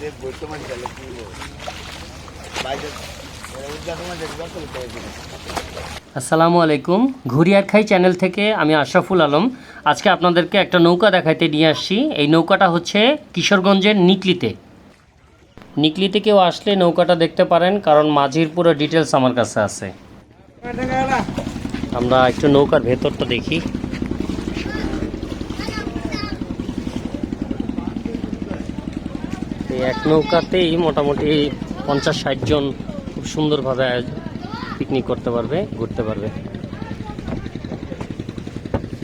যে বর্তমান চালে কি আসসালামু আলাইকুম। ঘুরিয়ারখাই চ্যানেল থেকে আমি আশরাফুল আলম। আজকে আপনাদেরকে একটা নৌকা দেখাইতে নিয়ে আসছি। এই নৌকাটা হচ্ছে কিশোরগঞ্জের নিকলিতে। নিকলিতে কেউ আসলে নৌকাটা দেখতে পারেন কারণ মাঝির পুরো ডিটেলস আমার কাছে আছে। আমরা একটু নৌকার ভেতরটা দেখি। এই এক নৌকাতেই মোটামুটি পঞ্চাশ, ষাট জন খুব সুন্দরভাবে পিকনিক করতে পারবে, ঘুরতে পারবে।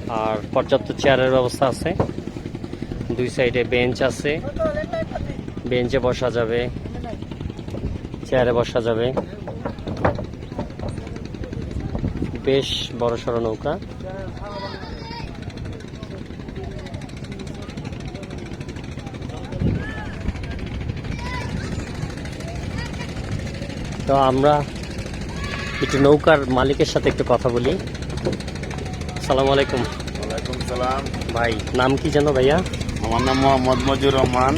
আর পর্যাপ্ত চেয়ারের ব্যবস্থা আছে। দুই সাইডে বেঞ্চ আছে। বেঞ্চে বসা যাবে। চেয়ারে বসা যাবে। বেশ বড় সড়ো নৌকা। তো আমরা একটু নৌকার মালিকের সাথে একটু কথা বলি। সালাম আলাইকুম। ওয়ালাইকুম সালাম। ভাই নাম কি জানো ভাইয়া? আমার নাম মোহাম্মদ মজিউর রহমান।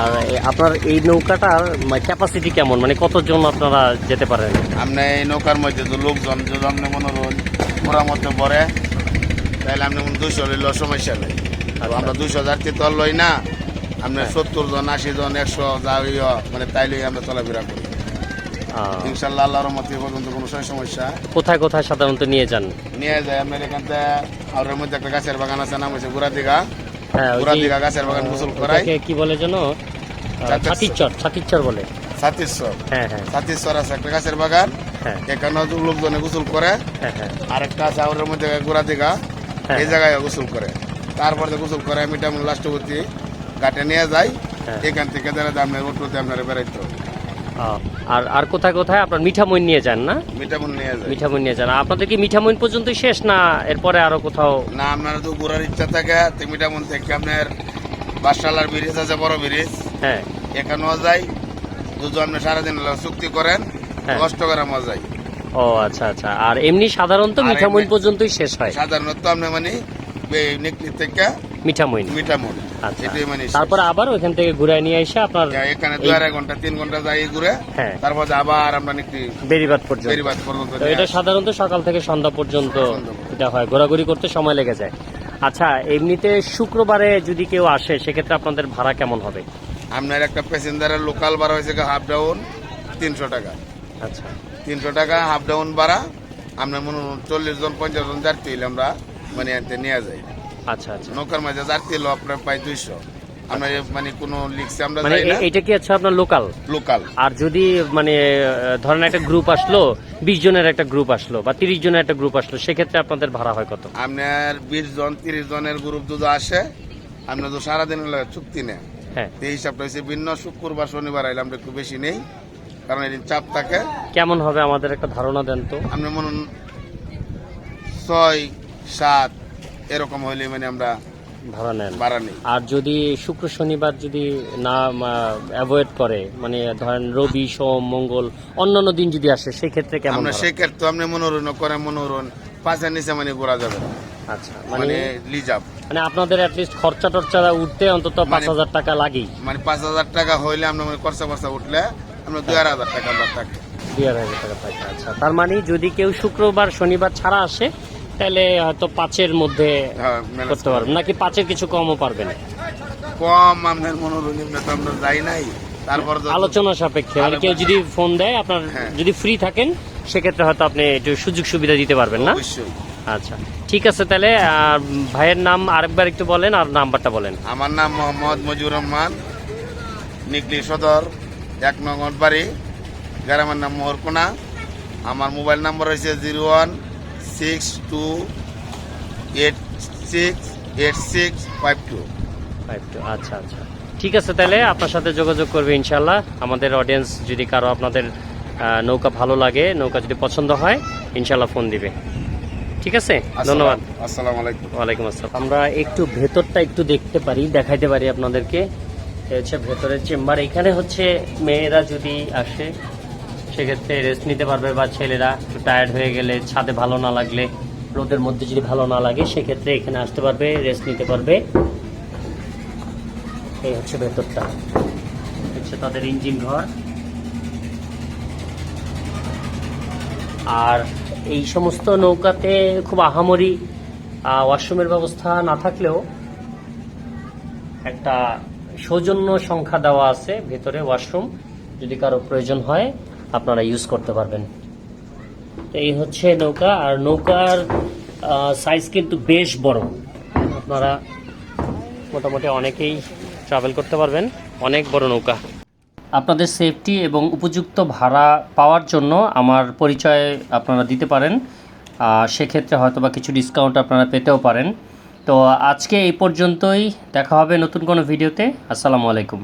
আর আপনার এই নৌকাটার ক্যাপাসিটি কেমন? মানে কতজন আপনারা যেতে পারেন? আপনি এই নৌকার মধ্যে তো লোকজন যদি আপনি মনে করুন মোড়ার মধ্যে পড়ে তাহলে আপনি দুশো লইল সমস্যা নেই। আর আমরা দুশো যাত্রী তো লই না। আপনি সত্তর জন আশি জন একশো যা ইয়ে, মানে তাই লই আমরা চলাফেরা করি। ইনশাল্লাহ আল্লাহর মতে পর্যন্ত কোনো সমস্যা। কোথায় কোথায় সাধারণত নিয়ে যান? নিয়ে যায় আপনার এখান থেকে আউরের মধ্যে একটা গাছের বাগান আছে নাম হচ্ছে গুড়া দিঘা হ্যাঁ গুড়া দিঘা গাছের বাগান গোসল কি বলে যেন? ছাতিরচর। ছাতিরচর ছাতিরচর বলে। হ্যাঁ হ্যাঁ। আছে একটা গাছের বাগান। হ্যাঁ। এখানে লোকজনে গোসল করে। হ্যাঁ হ্যাঁ। আর একটা আছে আউরের মধ্যে গুড়া দিঘা হ্যাঁ। এই জায়গায় গোসল করে। তারপরে গোসল করে মিটামুন লাস্টবর্তী ঘাটে নিয়ে যাই হ্যাঁ। এখান থেকে যারা আপনার অটোতে আপনার বেড়াইতে হবে। আর আর কোথায় কোথায়? আপনার মিঠামইন নিয়ে যান না? মিটামুন নিয়ে যায় মিঠামইন নিয়ে যান। আপনাদের কি মিঠামইন পর্যন্ত শেষ না এরপরে আরও কোথাও? না আপনার তো ঘোরার ইচ্ছা থাকে তো মিটামুন থেকে আপনার বাসালার ব্রিজ আছে বড় ব্রিজ। হ্যাঁ। এখানেও যাই। দুজন আপনি সারাদিন চুক্তি করেন হ্যাঁ। কষ্ট করে মজাই ও আচ্ছা আচ্ছা। আর এমনি সাধারণত মিঠামইন পর্যন্তই শেষ হয়? সাধারণত আপনি মানে নিকলি থেকে মিঠামইন মিটামুন আচ্ছা। মানে তারপরে আবার ওইখান থেকে ঘুরে নিয়ে এসে আপনার এখানে দু আড়াই ঘণ্টা তিন ঘণ্টা যাই ঘুরে হ্যাঁ। তারপর আবার আমরা নিকলি বেরিবাদ পর্যন্ত। বেরিবাদ পর্যন্ত এটা সাধারণত সকাল থেকে সন্ধ্যা পর্যন্ত এটা হয় ঘোরাঘুরি করতে সময় লেগে যায়। আচ্ছা এমনিতে শুক্রবারে যদি কেউ আসে সেক্ষেত্রে আপনাদের ভাড়া কেমন হবে? আপনার একটা প্যাসেঞ্জারের লোকাল ভাড়া হয়েছে হাফ ডাউন তিনশো টাকা। আচ্ছা। তিনশো টাকা হাফ ডাউন ভাড়া আপনার মনে চল্লিশ জন পঞ্চাশ জন যাত্রী আমরা মানে নিয়ে যাই। আচ্ছা আচ্ছা। নৌকার মাঝে যাত্রী হলো আপনার প্রায় দুইশো। আমরা মানে কোনো লিখছে আমরা মানে এটা কি আছে আপনার লোকাল? লোকাল। আর যদি মানে ধরেন একটা গ্রুপ আসলো বিশ জনের একটা গ্রুপ আসলো বা তিরিশ জনের একটা গ্রুপ আসলো সেক্ষেত্রে আপনাদের ভাড়া হয় কত? আপনার বিশ জন তিরিশ জনের গ্রুপ যদি আসে আপনার তো সারাদিন চুক্তি নেয় হ্যাঁ। এই হিসাবটা হচ্ছে ভিন্ন শুক্রবার শনিবার আইলে আমরা একটু বেশি নেই কারণ এদিন চাপ থাকে। কেমন হবে আমাদের একটা ধারণা দেন তো। আপনি মনে ছয় সাত এরকম হইলে মানে আমরা ভাড়া নেন। ভাড়া নেই। আর যদি শুক্র শনিবার যদি না অ্যাভয়েড করে মানে ধরেন রবি সোম মঙ্গল অন্যান্য দিন যদি আসে সেক্ষেত্রে কেমন আমরা সেক্ষেত্রে আপনি মনোরণ করে মনোরণ পাঁচের নিচে মানে ঘোরা যাবে আচ্ছা মানে মানে লিজাব মানে আপনাদের অ্যাটলিস্ট খরচা টরচা উঠতে অন্তত পাঁচ মানে- হাজার টাকা লাগেই। মানে পাঁচ হাজার টাকা হইলে আমরা মানে খরচা ফরচা উঠলে আমরা দুই আড়াই হাজার টাকা আমরা থাকি। দুই আড়াই হাজার টাকা থাকে আচ্ছা। তার মানে যদি কেউ শুক্রবার শনিবার ছাড়া আসে তাহলে হয়তো পাঁচের মধ্যে হ্যাঁ, করতে পারবেন। নাকি পাঁচের কিছু কমও পারবেন? কম আপনার মনোরঞ্জন তো আমরা যাই নাই। তারপর আলোচনা সাপেক্ষে। মানে কেউ যদি ফোন দেয় আপনার হ্যাঁ। যদি ফ্রি থাকেন সেক্ষেত্রে হয়তো আপনি একটু সুযোগ সুবিধা দিতে পারবেন না? আচ্ছা। ঠিক আছে তাহলে আর ভাইয়ের নাম আরেকবার একটু বলেন আর নাম্বারটা বলেন। আমার নাম মোহাম্মদ মজিউর রহমান নিকলি সদর এক নগর বাড়ি গ্রামের নাম মোহরকোনা। আমার মোবাইল নাম্বার হয়েছে zero one six two eight six eight six five two five two আচ্ছা আচ্ছা। ঠিক আছে তাহলে আপনার সাথে যোগাযোগ করবে ইনশাল্লাহ আমাদের অডিয়েন্স যদি কারও আপনাদের নৌকা ভালো লাগে নৌকা যদি পছন্দ হয় ইনশাল্লাহ ফোন দিবে। ঠিক আছে? ধন্যবাদ। আসসালামু আলাইকুম। ওয়ালাইকুম আসসালাম। আমরা একটু ভেতরটা একটু দেখতে পারি দেখাইতে পারি আপনাদেরকে। হচ্ছে ভেতরের চেম্বার এখানে হচ্ছে মেয়েরা যদি আসে সেক্ষেত্রে রেস্ট নিতে পারবে বা ছেলেরা একটু টায়ার্ড হয়ে গেলে ছাদে ভালো না লাগলে, রোদের মধ্যে যদি ভালো না লাগে, সেক্ষেত্রে এখানে আসতে পারবে রেস্ট নিতে পারবে। এই হচ্ছে ভেতরটা। হচ্ছে তাদের ইঞ্জিন ঘর। আর এই সমস্ত নৌকাতে খুব আহামরি ওয়াশরুমের ব্যবস্থা না থাকলেও একটা সৌজন্য সংখ্যা দেওয়া আছে ভেতরে ওয়াশরুম, যদি কারও প্রয়োজন হয়। আপনারা ইউজ করতে পারবেন। তো এই হচ্ছে নৌকা আর নৌকার সাইজ কিন্তু বেশ বড়। আপনারা মোটামুটি অনেকেই ট্রাভেল করতে পারবেন। অনেক বড় নৌকা। আপনাদের সেফটি এবং উপযুক্ত ভাড়া পাওয়ার জন্য আমার পরিচয় আপনারা দিতে পারেন। সেক্ষেত্রে হয়তো বা কিছু ডিসকাউন্ট আপনারা পেতেও পারেন। তো আজকে এই পর্যন্তই। দেখা হবে নতুন কোনো ভিডিওতে আসসালামু আলাইকুম।